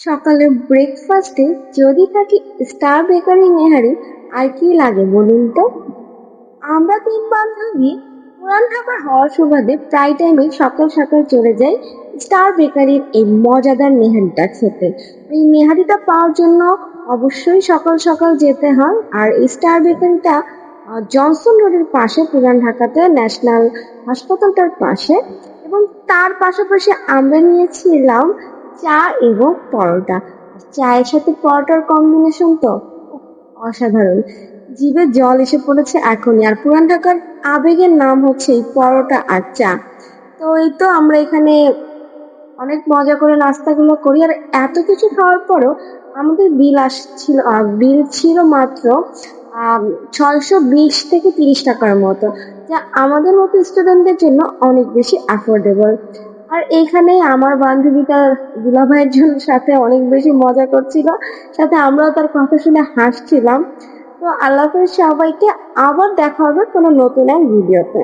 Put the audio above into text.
সকালে ব্রেকফাস্টে যদি থাকে স্টার বেকারি নেহারি, আর কি লাগে বলুন তো? আমরা তিন বান্ধবী, পুরান ঢাকার হওয়ার সুবাদে প্রায় টাইমে সকাল সকাল চলে যাই স্টার বেকারির এই মজাদার নেহারিটা খেতে। এই নেহারিটা পাওয়ার জন্য অবশ্যই সকাল সকাল যেতে হয়, আর এই স্টার বেকারিটা জনসন রোডের পাশে, পুরান ঢাকাতে ন্যাশনাল হাসপাতালটার পাশে, এবং তার পাশাপাশি আমরা নিয়েছিলাম চা এবং পরোটা। চায়ের সাথে পরোটার কম্বিনেশন তো অসাধারণ। জিভে জল এসে পড়েছে এখনই। আর পুরান ঢাকার আবেগের নাম হচ্ছে এই পরোটা আর চা। তো এই তো আমরা এখানে অনেক মজা করে নাস্তাগুলো করি। আর এত কিছু খাওয়ার পরও আমাদের বিল আসছিল বিল ছিল মাত্র ছয়শো বিশ থেকে তিরিশ টাকার মতো। যা আমাদের মতো স্টুডেন্টদের জন্য অনেক বেশি অ্যাফোর্ডেবল আর এখানে আমার বান্ধবীটা দুলাভাইয়ের জন্য সাথে অনেক বেশি মজা করছিল, সাথে আমরাও তার কথা শুনে হাসছিলাম। তো আল্লাহ সবাইকে আবার দেখা হবে কোনো নতুন এক ভিডিওতে।